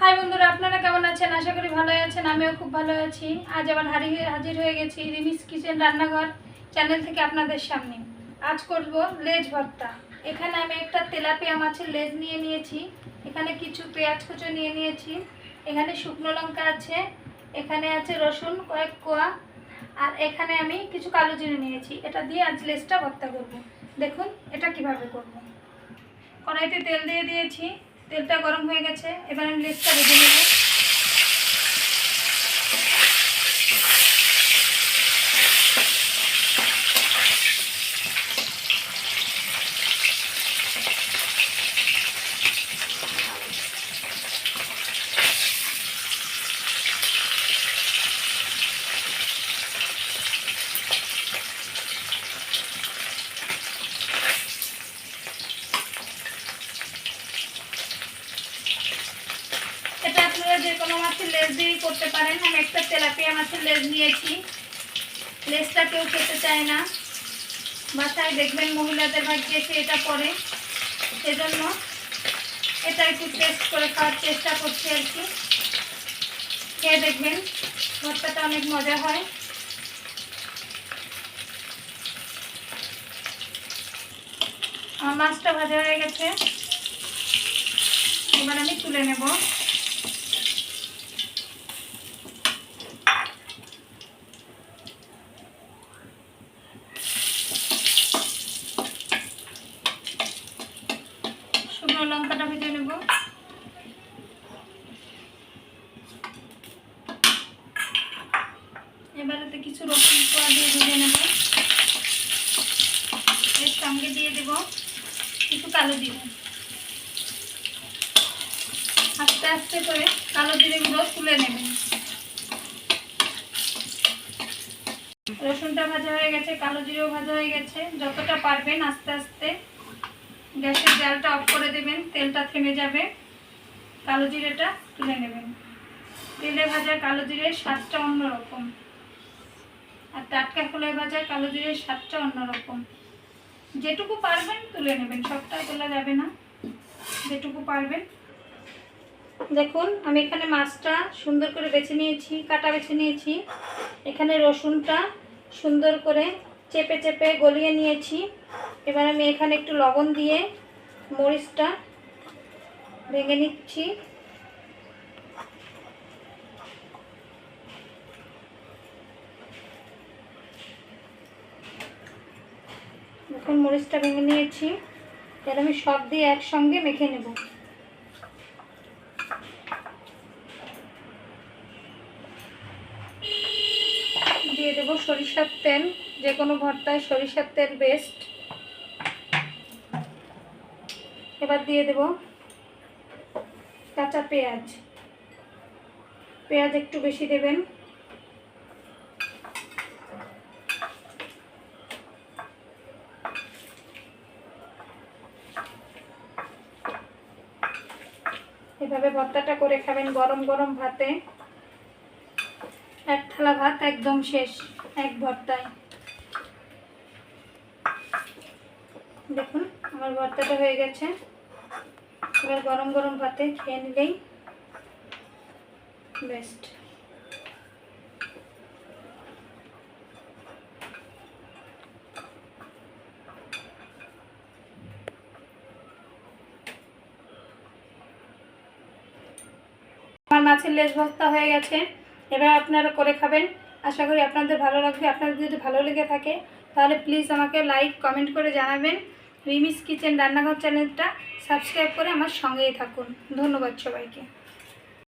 High বন্ধুরা, আপনারা কেমন আছেন? আশা করি ভালো আছেন, আমিও খুব ভালো আছি। আজ আবার হারি হাজির হয়ে গেছি রিমিস কিচেন রান্নাঘর চ্যানেল থেকে আপনাদের সামনে। আজ করব লেজ ভর্তা। এখানে আমি একটা তেলাপিয়া মাছের লেজ নিয়ে নিয়েছি। এখানে কিছু পেঁয়াজ কুচো নিয়ে নিয়েছি। এখানে শুকনো লঙ্কা আছে, এখানে আছে রসুন, কয়েক কোয়া, আর এখানে আমি কিছু কালো জিরে নিয়েছি। এটা দিয়ে আজ লেজটা ভর্তা করব। দেখুন, এটা কীভাবে করব। কড়াইতে তেল দিয়ে দিয়েছি। তেলটা গরম হয়ে গেছে এবার আমি লেসটা ভেজে নেব এটা আপনারা যে কোনো দিয়েই করতে পারেন। আমি একটা তেলাপিয়া মাছের লেজ নিয়েছি। লেজটা কেউ খেতে চায় না। বাসায় দেখবেন মহিলাদের ভাগ্যে এসে এটা পরে সেজন্য এটা একটু টেস্ট করে খাওয়ার চেষ্টা করছি আর কি। খেয়ে দেখবেন ভর্তাটা অনেক মজা হয়। আমার মাছটা ভাজা হয়ে গেছে। এবার আমি তুলে নেব শুকনো লঙ্কাটা ভেজে নেব এবারেতে কিছু রসুন পোয়া দিয়ে ভেজে নেব। এর সঙ্গে দিয়ে দেব কিছু কালো জিরে। আস্তে আস্তে করে কালো জিরেগুলো তুলে নেবেন রসুনটা ভাজা হয়ে গেছে, কালো জিরেও ভাজা হয়ে গেছে। যতটা পারবেন আস্তে আস্তে গ্যাসের জালটা অফ করে দেবেন, তেলটা থেমে যাবে। কালো জিরেটা তুলে নেবেন। তেলে ভাজা কালো জিরের স্বাদটা অন্যরকম। আর টাটকা খোলায় ভাজা, কালো জিরের স্বাদটা অন্যরকম। যেটুকু পারবেন তুলে নেবেন, সবটা তোলা যাবে না। যেটুকু পারবেন। দেখুন, আমি এখানে মাছটা সুন্দর করে বেছে নিয়েছি, কাটা বেছে নিয়েছি। এখানে রসুনটা সুন্দর করে চেপে চেপে গলিয়ে নিয়েছি। এবার আমি এখানে একটু লবণ দিয়ে মরিচটা ভেঙে নিচ্ছি। দেখুন মরিচটা ভেঙে নিয়েছি। এবার আমি সব দিয়ে একসঙ্গে মেখে নেব। দিয়ে দেবো সরিষার তেল, যে কোনো ভর্তায় সরিষার তেল বেস্ট এবার দিয়ে দেব কাঁচা পেঁয়াজ। পেঁয়াজ একটু বেশি দেবেন। এভাবে ভর্তাটা করে খাবেন গরম গরম ভাতে। এক থালা ভাত একদম শেষ, এক ভর্তায়। দেখুন, আমার ভর্তাটা হয়ে গেছে। এবার গরম গরম ভাতে খেয়ে নিলেই বেস্ট আমার মাছের লেজ ভস্তা হয়ে গেছে। এবার আপনারা করে খাবেন। আশা করি আপনাদের ভালো লাগবে। আপনাদের যদি ভালো লেগে থাকে, তাহলে প্লিজ আমাকে লাইক কমেন্ট করে জানাবেন। রিমিস কিচেন রান্নাঘর চ্যানেলটা সাবস্ক্রাইব করে আমার সঙ্গেই থাকুন। ধন্যবাদ সবাইকে।